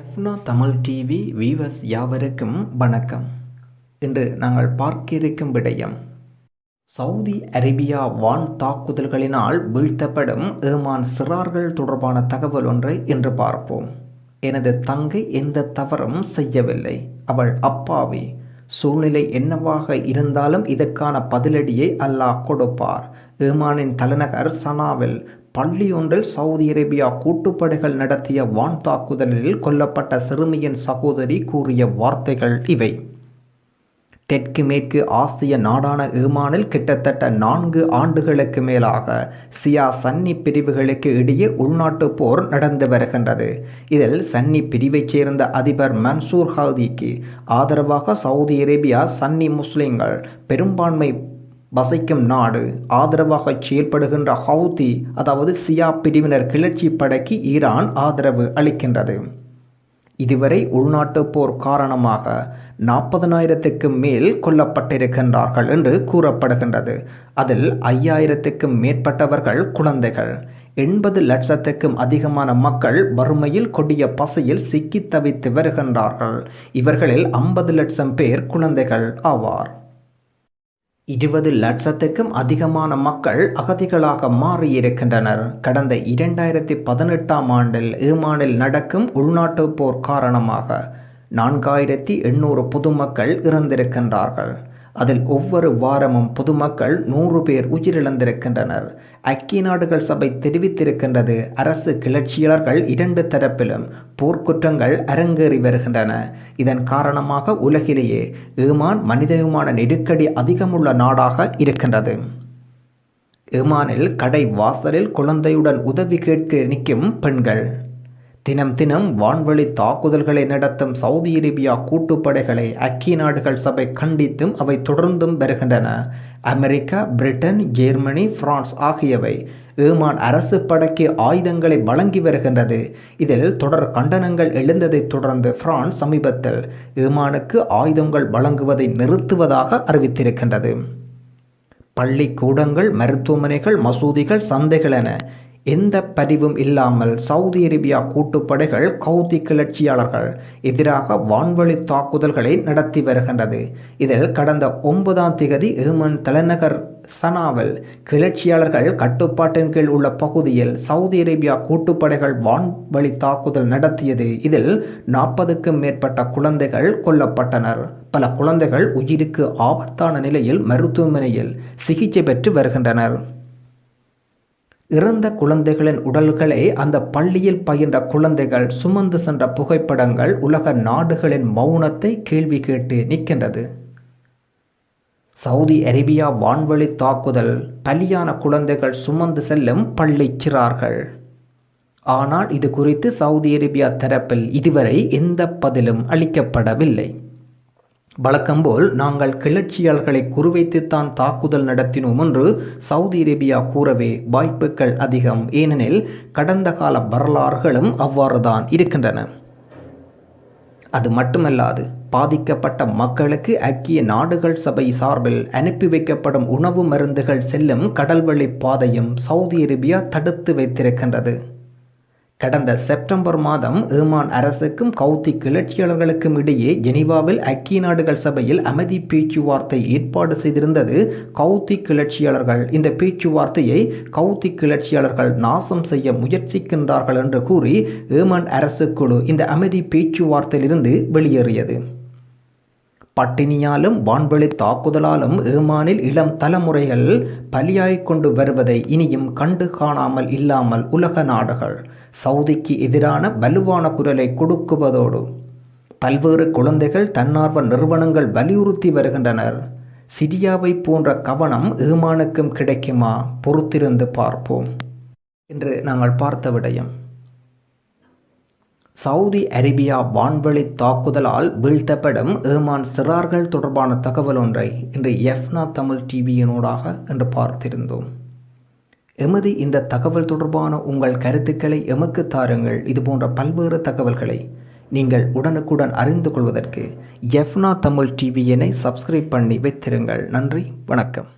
எஃப்னா Tamil TV viewers யாவருக்கும் வணக்கம். இன்று நாங்கள் பார்க்க இருக்கும் விடயம் சவுதி அரேபியா வான் தாக்குதல்களினால் வீழ்த்தப்படும் ஏமான் சிறார்கள் தொடர்பான தகவல் ஒன்றை இன்று பார்ப்போம். எனது தங்கை எந்த தவறும் செய்யவில்லை. அவள் அப்பாவி. சூழ்நிலை என்னவாக இருந்தாலும் இதற்கான பதிலடியை அல்லாஹ் கொடுப்பார். ஏமானின் தலைநகர் சனாவில் பள்ளியொன்றில் சவுதி அரேபியா கூட்டுப்படைகள் நடத்திய வான் தாக்குதலில் கொல்லப்பட்ட சிறுமியின் சகோதரி கூறிய வார்த்தைகள் இவை. தெற்கு மேற்கு ஆசிய நாடான ஈமானில் கிட்டத்தட்ட நான்கு ஆண்டுகளுக்கு மேலாக சியா சன்னி பிரிவுகளுக்கு இடையே உள்நாட்டு போர் நடந்து வருகின்றது. இதில் சன்னி பிரிவைச் சேர்ந்த அதிபர் மன்சூர் ஹாதிக்கு ஆதரவாக சவுதி அரேபியா சன்னி முஸ்லிம்கள் பெரும்பான்மை வசிக்கும் நாடு. ஆதரவாக செயல்படுகின்ற ஹவுதி அதாவது சியா பிரிவினர் கிளர்ச்சி படைக்கு ஈரான் ஆதரவு அளிக்கின்றது. இதுவரை உள்நாட்டு போர் காரணமாக நாற்பதனாயிரத்துக்கும் மேல் கொல்லப்பட்டிருக்கின்றார்கள் என்று கூறப்படுகின்றது. அதில் ஐயாயிரத்துக்கும் மேற்பட்டவர்கள் குழந்தைகள். எண்பது லட்சத்துக்கும் அதிகமான மக்கள் வறுமையில் கொடிய பசையில் சிக்கி தவித்து வருகின்றார்கள். இவர்களில் ஐம்பது லட்சம் பேர் குழந்தைகள் ஆவார். இருபது லட்சத்துக்கும் அதிகமான மக்கள் அகதிகளாக மாறியிருக்கின்றனர். கடந்த இரண்டாயிரத்தி பதினெட்டாம் ஆண்டில் ஈமானில் நடக்கும் உள்நாட்டு போர் காரணமாக நான்காயிரத்தி எண்ணூறு பொதுமக்கள் இறந்திருக்கின்றார்கள். அதில் ஒவ்வொரு வாரமும் பொதுமக்கள் நூறு பேர் உயிரிழந்திருக்கின்றனர். ஐக்கிய நாடுகள் சபை தெரிவித்திருக்கின்றது. அரசு கிளர்ச்சியாளர்கள் இரண்டு தரப்பிலும் போர்க்குற்றங்கள் அரங்கேறி வருகின்றன. இதன் காரணமாக உலகிலேயே ஏமான் மனிதமான நெருக்கடி அதிகமுள்ள நாடாக இருக்கின்றது. ஏமானில் கடை வாசலில் குழந்தையுடன் உதவி கேட்க நிற்கும் பெண்கள். தினம் தினம் வான்வழி தாக்குதல்களை நடத்தும் சவுதி அரேபியா கூட்டுப்படைகளை ஐக்கிய நாடுகள் சபை கண்டித்தும் அவை தொடர்ந்தும் வருகின்றன. அமெரிக்கா பிரிட்டன் ஜெர்மனி பிரான்ஸ் ஆகியவை ஏமான் அரசு படைக்கு ஆயுதங்களை வழங்கி வருகின்றது. இதில் தொடர் கண்டனங்கள் எழுந்ததைத் தொடர்ந்து பிரான்ஸ் சமீபத்தில் ஏமானுக்கு ஆயுதங்கள் வழங்குவதை நிறுத்துவதாக அறிவித்திருக்கின்றது. பள்ளிக்கூடங்கள் மருத்துவமனைகள் மசூதிகள் சந்தைகள் என எந்த பதிவும் இல்லாமல் சவுதி அரேபியா கூட்டுப்படைகள் கவுதி கிளர்ச்சியாளர்கள் எதிராக வான்வழி தாக்குதல்களை நடத்தி வருகின்றது. இதில் கடந்த ஒன்பதாம் திகதி ஏமன் தலைநகர் சனாவில் கிளர்ச்சியாளர்கள் கட்டுப்பாட்டின் கீழ் உள்ள பகுதியில் சவுதி அரேபியா கூட்டுப்படைகள் வான்வழி தாக்குதல் நடத்தியது. இதில் நாற்பதுக்கும் மேற்பட்ட குழந்தைகள் கொல்லப்பட்டனர். பல குழந்தைகள் உயிருக்கு ஆபத்தான நிலையில் மருத்துவமனையில் சிகிச்சை பெற்று வருகின்றனர். இறந்த குழந்தைகளின் உடல்களை அந்த பள்ளியில் பயின்ற குழந்தைகள் சுமந்து சென்ற புகைப்படங்கள் உலக நாடுகளின் மௌனத்தை கேள்வி கேட்டு நிற்கின்றது. சவுதி அரேபியா வான்வழி தாக்குதல் பலியான குழந்தைகள் சுமந்து செல்லும் பள்ளி சிறார்கள். ஆனால் இது குறித்து சவுதி அரேபியா தரப்பில் இதுவரை எந்த பதிலும் அளிக்கப்படவில்லை. வழக்கம்போல் நாங்கள் கிளர்ச்சியாளர்களை குறிவைத்துத்தான் தாக்குதல் நடத்தினோம் என்று சவுதி அரேபியா கூறவே வாய்ப்புகள் அதிகம். ஏனெனில் கடந்த கால வரலாறுகளும் அவ்வாறுதான் இருக்கின்றன. அது மட்டுமல்லாது பாதிக்கப்பட்ட மக்களுக்கு ஐக்கிய நாடுகள் சபை சார்பில் அனுப்பி வைக்கப்படும் உணவு மருந்துகள் செல்லும் கடல்வழி பாதையும் சவுதி அரேபியா தடுத்து வைத்திருக்கின்றது. கடந்த செப்டம்பர் மாதம் ஏமான் அரசுக்கும் கவுத்தி கிளர்ச்சியாளர்களுக்கும் இடையே ஜெனீவாவில் ஐக்கிய நாடுகள் சபையில் அமைதி பேச்சுவார்த்தை ஏற்பாடு செய்திருந்தது கவுத்தி கிளர்ச்சியாளர்கள். இந்த பேச்சுவார்த்தையை கவுத்தி கிளர்ச்சியாளர்கள் நாசம் செய்ய முயற்சிக்கின்றார்கள் என்று கூறி ஏமான் அரசு குழு இந்த அமைதி பேச்சுவார்த்தையிலிருந்து வெளியேறியது. பட்டினியாலும் வான்வெளி தாக்குதலாலும் ஏமானில் இளம் தலைமுறைகள் பலியாய்க் கொண்டு வருவதை இனியும் கண்டு காணாமல் இல்லாமல் உலக நாடுகள். சவுதிக்கு எதிரான வலுவான குரலை கொடுக்குவதோடு பல்வேறு குழந்தைகள் தன்னார்வ நிறுவனங்கள் வலியுறுத்தி வருகின்றனர். சிரியாவை போன்ற கவனம் ஏமானுக்கும் கிடைக்குமா? பொறுத்திருந்து பார்ப்போம். என்று நாங்கள் பார்த்த விடயம். சவுதி அரேபியா வான்வெளி தாக்குதலால் வீழ்த்தப்படும் ஏமான் சிறார்கள் தொடர்பான தகவல் ஒன்றை இன்று எஃப்னா தமிழ் டிவியினூடாக என்று பார்த்திருந்தோம். எமது இந்த தகவல் தொடர்பான உங்கள் கருத்துக்களை எமக்கு தாருங்கள். இது போன்ற பல்வேறு தகவல்களை நீங்கள் உடனுக்குடன் அறிந்து கொள்வதற்கு எஃப்னா தமிழ் டிவியினை சப்ஸ்கிரைப் பண்ணி வைத்திருங்கள். நன்றி வணக்கம்.